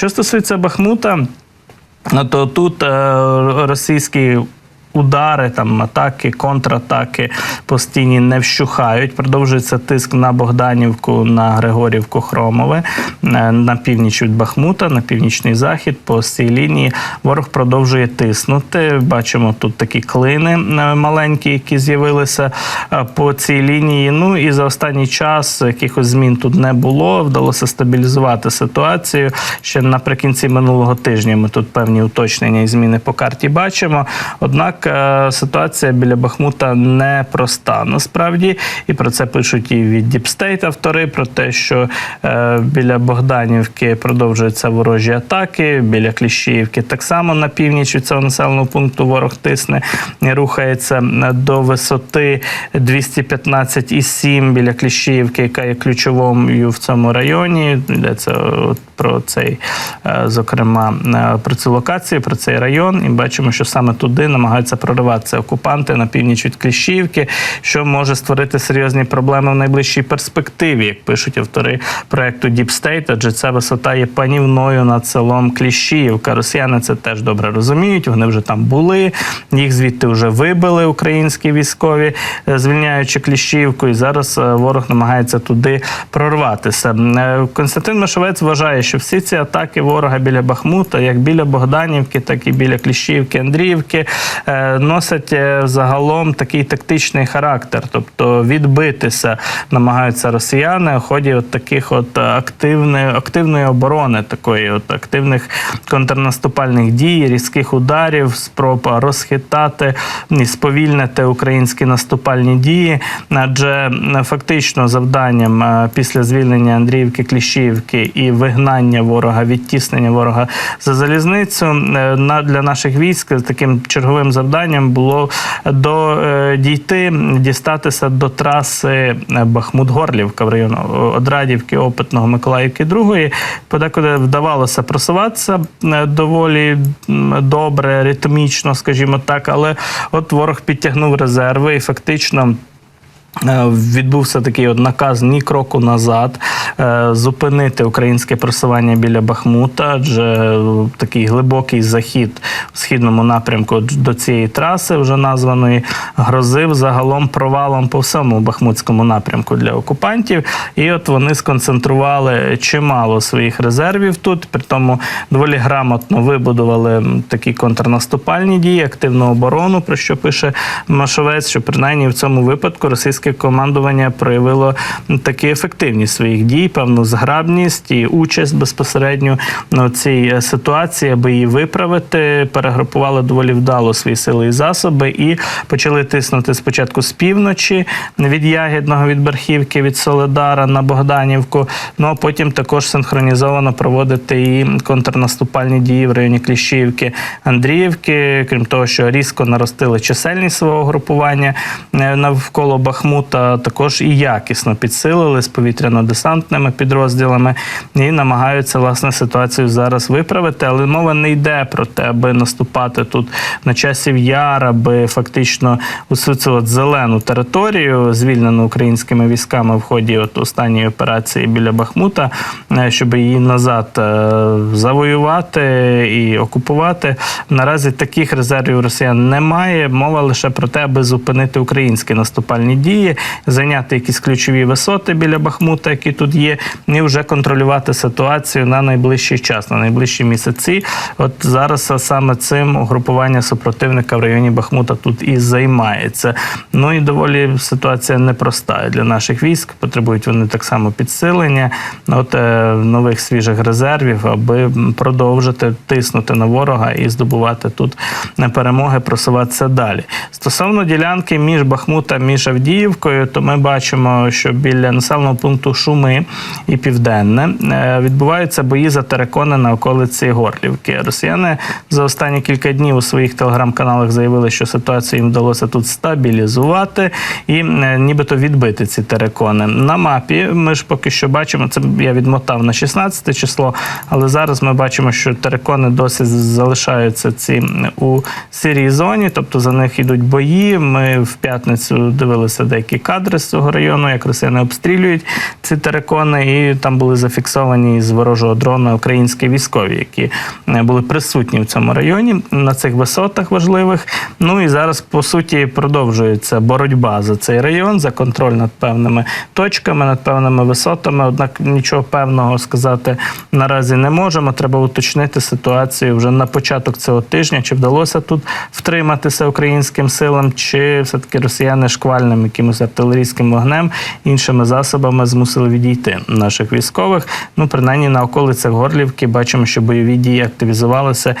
Що стосується Бахмута, то тут е, російські удари, там атаки, контратаки постійні не вщухають. Продовжується тиск на Богданівку, на Григорівку, Хромове, е, на північ від Бахмута, на північний захід. По цій лінії ворог продовжує тиснути. Бачимо тут такі клини е, маленькі, які з'явилися е, по цій лінії. Ну і за останній час якихось змін тут не було. Вдалося стабілізувати ситуацію. Ще наприкінці минулого тижня ми тут певні уточнення і зміни по карті бачимо. Однак е, ситуація біля Бахмута непроста насправді, і про це пишуть і від Діпстейт автори про те, що е, біля Богданівки продовжуються ворожі атаки, біля Кліщіївки так само на північ від цього населеного пункту ворог тисне і рухається до висоти 215,7 біля Кліщіївки, яка є ключовою в цьому районі. Йдеться про цей, е, зокрема, е, про цю локацію, про цей район, і бачимо, що саме туди намагаються прориватися окупанти на північ від Кліщівки, що може створити серйозні проблеми в найближчій перспективі, як пишуть автори проекту State, адже ця висота є панівною над селом Кліщіївка. Росіяни це теж добре розуміють. Вони вже там були, їх звідти вже вибили українські військові, е, звільняючи Кліщіївку, і зараз е, ворог намагається туди прорватися. Е, Константин Мишовець вважає, що всі ці атаки ворога біля Бахмута, як біля Богданівки, так і біля Кліщівки, Андріївки, е, носять е, загалом такий тактичний характер, тобто відбитися намагаються росіяни у ході от таких от активної, активної оборони, такої от активних контрнаступальних дій, різких ударів, спроб розхитати і сповільнити українські наступальні дії. Адже е, фактично завданням е, після звільнення Андріївки, Кліщіївки і вигнання ворога, відтіснення ворога за залізницю е, на для наших військ таким черговим завданням було до е, дійти, дістатися до траси е, Бахмут-Горлівка в районі Одрадівки, Опитного, Миколаївки другої. Подекуди вдавалося просуватися е, доволі добре, ритмічно, скажімо так, але от ворог підтягнув резерви і фактично. Е, Відбувся такий от наказ ні кроку назад е, зупинити українське просування біля Бахмута, адже е, такий глибокий захід в східному напрямку до цієї траси, вже названої, грозив загалом провалом по всьому бахмутському напрямку для окупантів. І от вони сконцентрували чимало своїх резервів тут, при тому доволі грамотно вибудували такі контрнаступальні дії, активну оборону, про що пише Машовець, що принаймні в цьому випадку російське командування проявило такі ефективність своїх дій, певну зграбність і участь безпосередньо на цій е, ситуації, аби її виправити, перегрупували доволі вдало свої сили і засоби і почали тиснути спочатку з півночі від Ягідного, від Берхівки, від Соледара на Богданівку. Ну а потім також синхронізовано проводити і контрнаступальні дії в районі Кліщівки, Андріївки. Крім того, що різко наростили чисельність свого групування е, навколо Бахмута, також і якісно підсилили з повітряно-десантними підрозділами і намагаються власне ситуацію зараз виправити. Але мова не йде про те, аби наступати тут на часів яр, аби фактично от зелену територію, звільнену українськими військами в ході от останньої операції біля Бахмута, е, щоб її назад е, завоювати і окупувати. Наразі таких резервів росіян немає. Мова лише про те, аби зупинити українські наступальні дії, зайняти якісь ключові висоти біля Бахмута, які тут є, і вже контролювати ситуацію на найближчий час, на найближчі місяці. От зараз саме цим угрупування супротивника в районі Бахмута тут і займається. Ну і доволі ситуація непроста для наших військ. Потребують вони так само підсилення, от е, нових свіжих резервів, аби продовжити тиснути на ворога і здобувати тут перемоги, просуватися далі. Стосовно ділянки між Бахмутом між Авдіївкою, то ми бачимо, що біля населеного пункту Шуми і Південне е, відбуваються бої за терикони на околиці Горлівки. Росіяни за останні кілька днів у своїх телеграм-каналах заявили, що ситуацію їм вдалося тут стабілізувати і е, нібито відбити ці терикони. На мапі ми ж поки що бачимо, це я відмотав на 16 число, але зараз ми бачимо, що терикони досі залишаються ці у сірій зоні, тобто за них йдуть бої. Ми в п'ятницю дивилися деякі деякі кадри з цього району, як росіяни обстрілюють ці терикони, і там були зафіксовані з ворожого дрона українські військові, які е, були присутні в цьому районі на цих висотах важливих. Ну і зараз по суті продовжується боротьба за цей район, за контроль над певними точками, над певними висотами. Однак нічого певного сказати наразі не можемо. Треба уточнити ситуацію вже на початок цього тижня. Чи вдалося тут втриматися українським силам, чи все-таки росіяни шквальним якимось артилерійським вогнем, іншими засобами змусили відійти наших військових. Ну, принаймні на околицях Горлівки бачимо, що бойові дії активізувалися